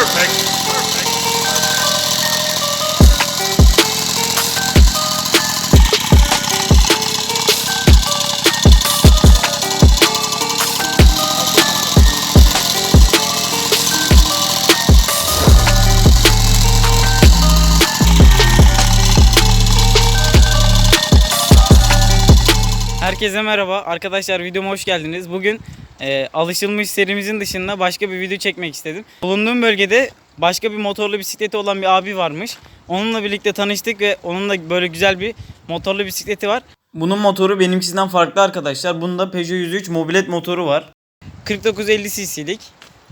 Perfect. Herkese merhaba. Arkadaşlar videoma hoş geldiniz. Bugün e, alışılmış serimizin dışında başka bir video çekmek istedim. Bulunduğum bölgede başka bir motorlu bisikleti olan bir abi varmış. Onunla birlikte tanıştık ve onun da böyle güzel bir motorlu bisikleti var. Bunun motoru benimkisinden farklı arkadaşlar. Bunda Peugeot 103 mobilet motoru var. 4950 cc'lik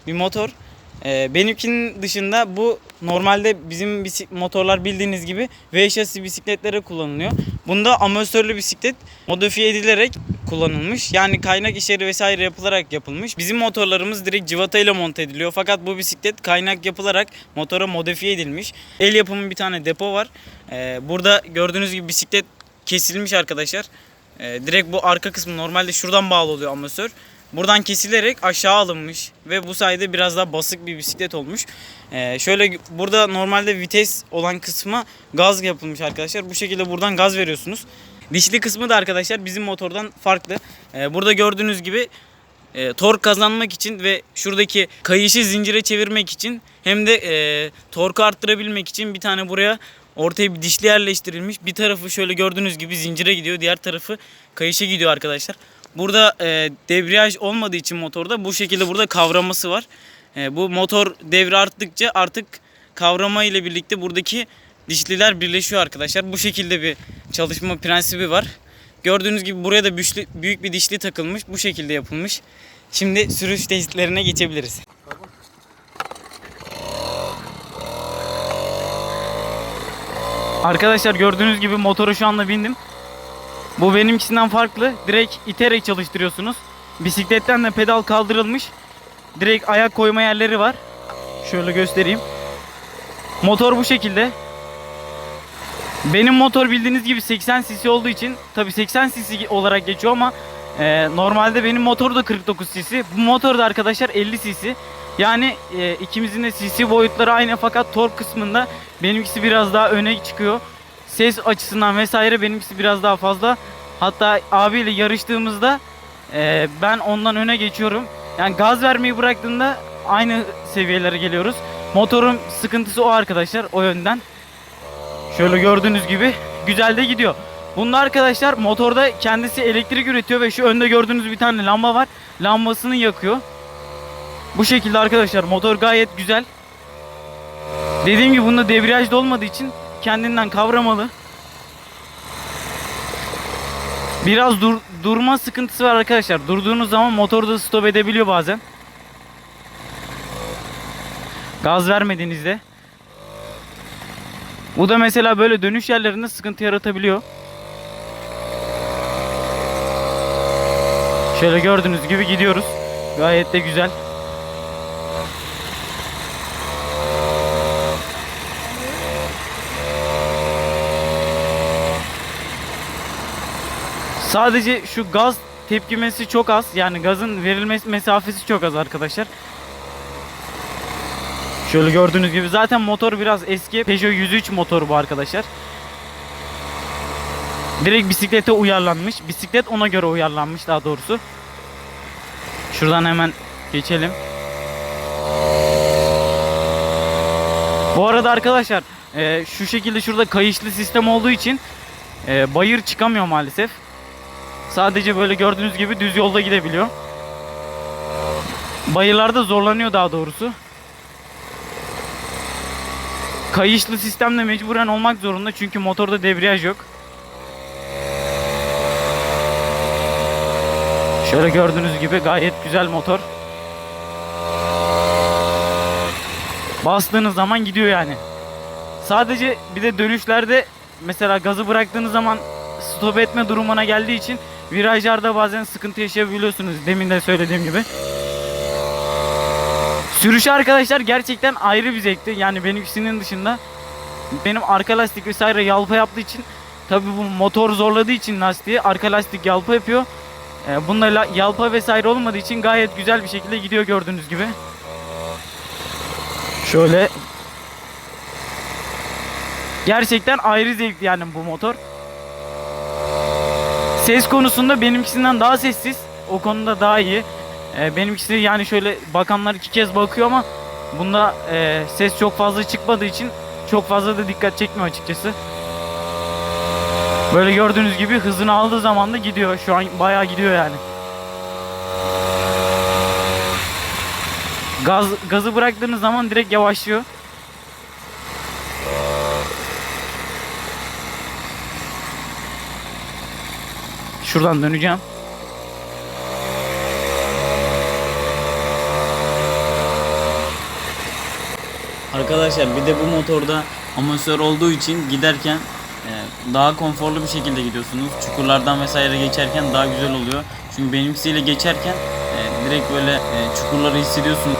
bir motor. Ee, benimkinin dışında bu normalde bizim motorlar bildiğiniz gibi V şasi bisikletlere kullanılıyor. Bunda amatörlü bisiklet modifiye edilerek kullanılmış. Yani kaynak işleri vesaire yapılarak yapılmış. Bizim motorlarımız direkt cıvata ile monte ediliyor. Fakat bu bisiklet kaynak yapılarak motora modifiye edilmiş. El yapımı bir tane depo var. Ee, burada gördüğünüz gibi bisiklet kesilmiş arkadaşlar. Ee, direkt bu arka kısmı normalde şuradan bağlı oluyor amatör. Buradan kesilerek aşağı alınmış ve bu sayede biraz daha basık bir bisiklet olmuş. Ee, şöyle burada normalde vites olan kısma gaz yapılmış arkadaşlar. Bu şekilde buradan gaz veriyorsunuz. Dişli kısmı da arkadaşlar bizim motordan farklı. Ee, burada gördüğünüz gibi e, tork kazanmak için ve şuradaki kayışı zincire çevirmek için hem de e, torku arttırabilmek için bir tane buraya ortaya bir dişli yerleştirilmiş. Bir tarafı şöyle gördüğünüz gibi zincire gidiyor. Diğer tarafı kayışa gidiyor arkadaşlar. Burada e, debriyaj olmadığı için motorda bu şekilde burada kavraması var. E, bu motor devri arttıkça artık kavrama ile birlikte buradaki dişliler birleşiyor arkadaşlar. Bu şekilde bir çalışma prensibi var. Gördüğünüz gibi buraya da büyük, büyük bir dişli takılmış. Bu şekilde yapılmış. Şimdi sürüş testlerine geçebiliriz. Arkadaşlar gördüğünüz gibi motoru şu anda bindim. Bu benimkisinden farklı. Direkt iterek çalıştırıyorsunuz. Bisikletten de pedal kaldırılmış. Direkt ayak koyma yerleri var. Şöyle göstereyim. Motor bu şekilde. Benim motor bildiğiniz gibi 80 cc olduğu için tabi 80 cc olarak geçiyor ama e, normalde benim motor da 49 cc. Bu motor da arkadaşlar 50 cc. Yani e, ikimizin de cc boyutları aynı fakat tork kısmında benimkisi biraz daha öne çıkıyor. Ses açısından vesaire benimkisi biraz daha fazla. Hatta abiyle yarıştığımızda e, ben ondan öne geçiyorum. Yani gaz vermeyi bıraktığında aynı seviyelere geliyoruz. Motorun sıkıntısı o arkadaşlar o yönden. Şöyle gördüğünüz gibi güzel de gidiyor. Bunda arkadaşlar motorda kendisi elektrik üretiyor ve şu önde gördüğünüz bir tane lamba var. Lambasını yakıyor. Bu şekilde arkadaşlar motor gayet güzel. Dediğim gibi bunda debriyaj da olmadığı için kendinden kavramalı. Biraz dur, durma sıkıntısı var arkadaşlar. Durduğunuz zaman motor da stop edebiliyor bazen. Gaz vermediğinizde. Bu da mesela böyle dönüş yerlerinde sıkıntı yaratabiliyor. Şöyle gördüğünüz gibi gidiyoruz. Gayet de güzel. Sadece şu gaz tepkimesi çok az. Yani gazın verilme mesafesi çok az arkadaşlar. Şöyle gördüğünüz gibi zaten motor biraz eski. Peugeot 103 motoru bu arkadaşlar. Direkt bisiklete uyarlanmış. Bisiklet ona göre uyarlanmış daha doğrusu. Şuradan hemen geçelim. Bu arada arkadaşlar e, şu şekilde şurada kayışlı sistem olduğu için e, bayır çıkamıyor maalesef. Sadece böyle gördüğünüz gibi düz yolda gidebiliyor. Bayırlarda zorlanıyor daha doğrusu. Kayışlı sistemle mecburen olmak zorunda çünkü motorda debriyaj yok. Şöyle gördüğünüz gibi gayet güzel motor. Bastığınız zaman gidiyor yani. Sadece bir de dönüşlerde mesela gazı bıraktığınız zaman stop etme durumuna geldiği için virajlarda bazen sıkıntı yaşayabiliyorsunuz demin de söylediğim gibi. Sürüşü arkadaşlar gerçekten ayrı bir zevkti. Yani benimkisinin dışında benim arka lastik vesaire yalpa yaptığı için tabi bu motor zorladığı için lastiği arka lastik yalpa yapıyor. Ee, bunda la- yalpa vesaire olmadığı için gayet güzel bir şekilde gidiyor gördüğünüz gibi. Şöyle Gerçekten ayrı zevkli yani bu motor. Ses konusunda benimkisinden daha sessiz. O konuda daha iyi. Ee, benimkisi yani şöyle bakanlar iki kez bakıyor ama bunda e, ses çok fazla çıkmadığı için çok fazla da dikkat çekmiyor açıkçası. Böyle gördüğünüz gibi hızını aldığı zaman da gidiyor. Şu an bayağı gidiyor yani. Gaz gazı bıraktığınız zaman direkt yavaşlıyor. Şuradan döneceğim. Arkadaşlar bir de bu motorda amatör olduğu için giderken e, daha konforlu bir şekilde gidiyorsunuz. Çukurlardan vesaire geçerken daha güzel oluyor. Çünkü benimkisiyle geçerken e, direkt böyle e, çukurları hissediyorsunuz.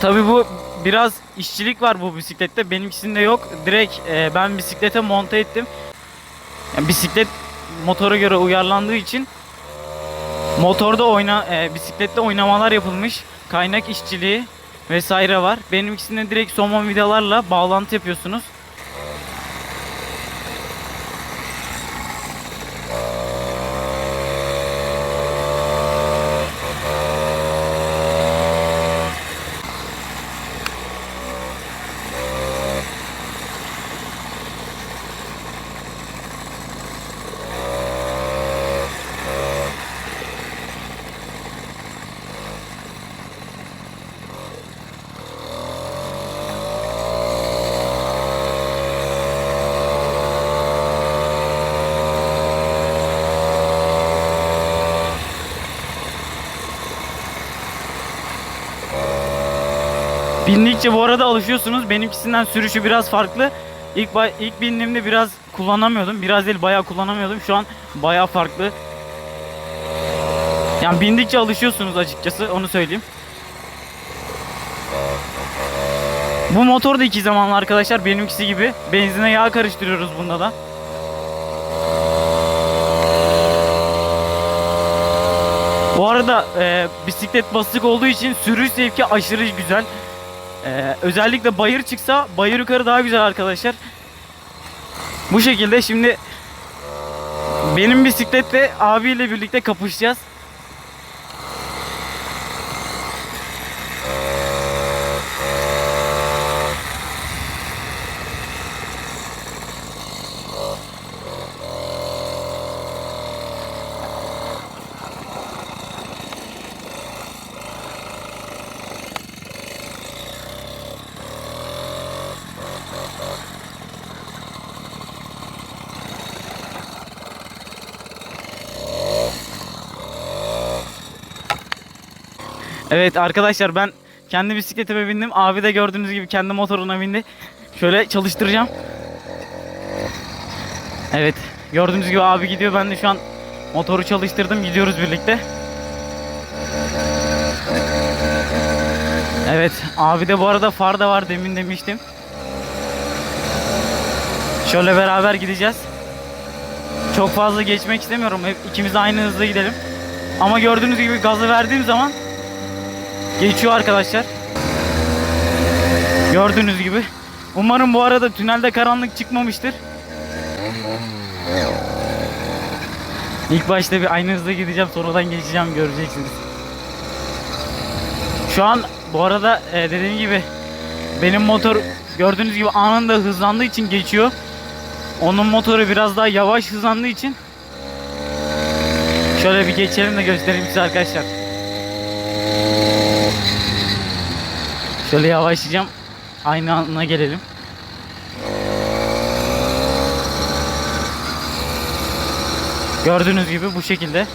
Tabi bu biraz işçilik var bu bisiklette. Benimkisinde yok. Direkt ben bisiklete monte ettim. Yani bisiklet motora göre uyarlandığı için motorda oyna bisiklette oynamalar yapılmış. Kaynak işçiliği vesaire var. Benimkisinde direkt somon vidalarla bağlantı yapıyorsunuz. Bindikçe bu arada alışıyorsunuz. Benimkisinden sürüşü biraz farklı. İlk ilk bindiğimde biraz kullanamıyordum. Biraz değil bayağı kullanamıyordum. Şu an bayağı farklı. Yani bindikçe alışıyorsunuz açıkçası onu söyleyeyim. Bu motor da iki zamanlı arkadaşlar benimkisi gibi. Benzine yağ karıştırıyoruz bunda da. Bu arada e, bisiklet basık olduğu için sürüş zevki aşırı güzel. Ee, özellikle bayır çıksa bayır yukarı daha güzel arkadaşlar. Bu şekilde şimdi benim bisikletle abiyle birlikte kapışacağız. Evet arkadaşlar ben kendi bisikletime bindim. Abi de gördüğünüz gibi kendi motoruna bindi. Şöyle çalıştıracağım. Evet gördüğünüz gibi abi gidiyor. Ben de şu an motoru çalıştırdım. Gidiyoruz birlikte. Evet abi de bu arada far da var demin demiştim. Şöyle beraber gideceğiz. Çok fazla geçmek istemiyorum. Hep ikimiz aynı hızda gidelim. Ama gördüğünüz gibi gazı verdiğim zaman Geçiyor arkadaşlar. Gördüğünüz gibi. Umarım bu arada tünelde karanlık çıkmamıştır. İlk başta bir aynı hızda gideceğim sonradan geçeceğim göreceksiniz. Şu an bu arada e, dediğim gibi benim motor gördüğünüz gibi anında hızlandığı için geçiyor. Onun motoru biraz daha yavaş hızlandığı için şöyle bir geçelim de göstereyim size arkadaşlar. Şöyle yavaşlayacağım. Aynı anda gelelim. Gördüğünüz gibi bu şekilde.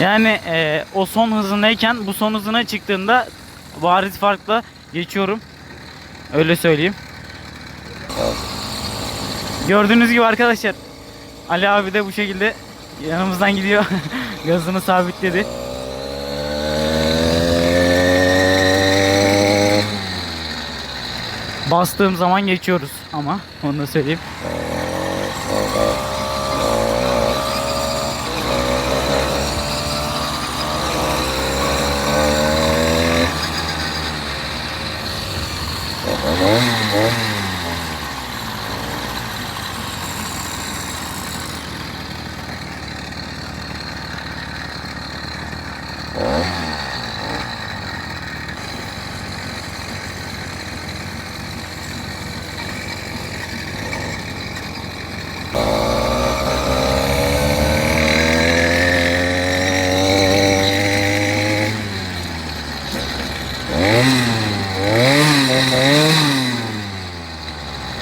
Yani e, o son hızındayken bu son hızına çıktığında bariz farkla geçiyorum. Öyle söyleyeyim. Gördüğünüz gibi arkadaşlar Ali abi de bu şekilde yanımızdan gidiyor. Gazını sabitledi. Bastığım zaman geçiyoruz ama onu da söyleyeyim.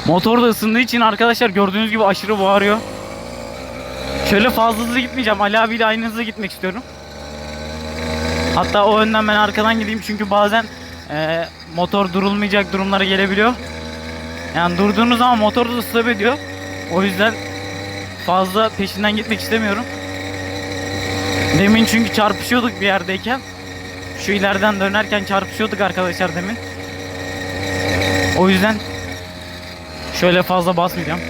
Motor da ısındığı için arkadaşlar gördüğünüz gibi aşırı bağırıyor. Şöyle fazla hızlı gitmeyeceğim. Ali abiyle aynı hızla gitmek istiyorum. Hatta o önden ben arkadan gideyim çünkü bazen e, motor durulmayacak durumlara gelebiliyor. Yani durduğunuz zaman motor da stop ediyor. O yüzden fazla peşinden gitmek istemiyorum. Demin çünkü çarpışıyorduk bir yerdeyken. Şu ileriden dönerken çarpışıyorduk arkadaşlar demin. O yüzden şöyle fazla basmayacağım.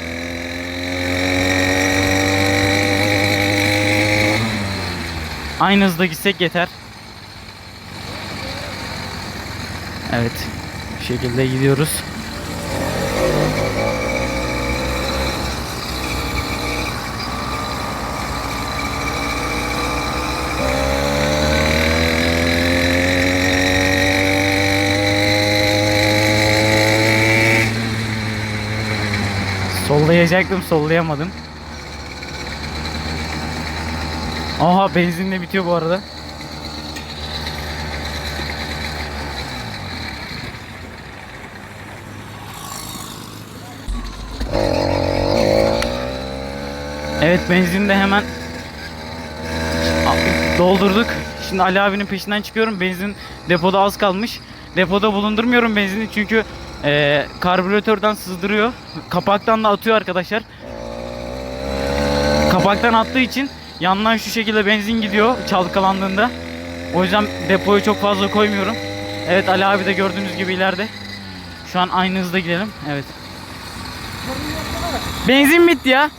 Aynı hızda gitsek yeter. Evet. Bu şekilde gidiyoruz. Sollayacaktım, sollayamadım. Aha benzin de bitiyor bu arada. Evet benzin de hemen doldurduk. Şimdi Ali abinin peşinden çıkıyorum. Benzin depoda az kalmış. Depoda bulundurmuyorum benzini çünkü eee karbüratörden sızdırıyor. Kapaktan da atıyor arkadaşlar. Kapaktan attığı için yandan şu şekilde benzin gidiyor çalkalandığında. O yüzden depoyu çok fazla koymuyorum. Evet Ali abi de gördüğünüz gibi ileride. Şu an aynı hızda gidelim. Evet. Benzin bitti ya.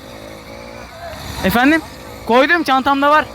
Efendim? Koydum çantamda var.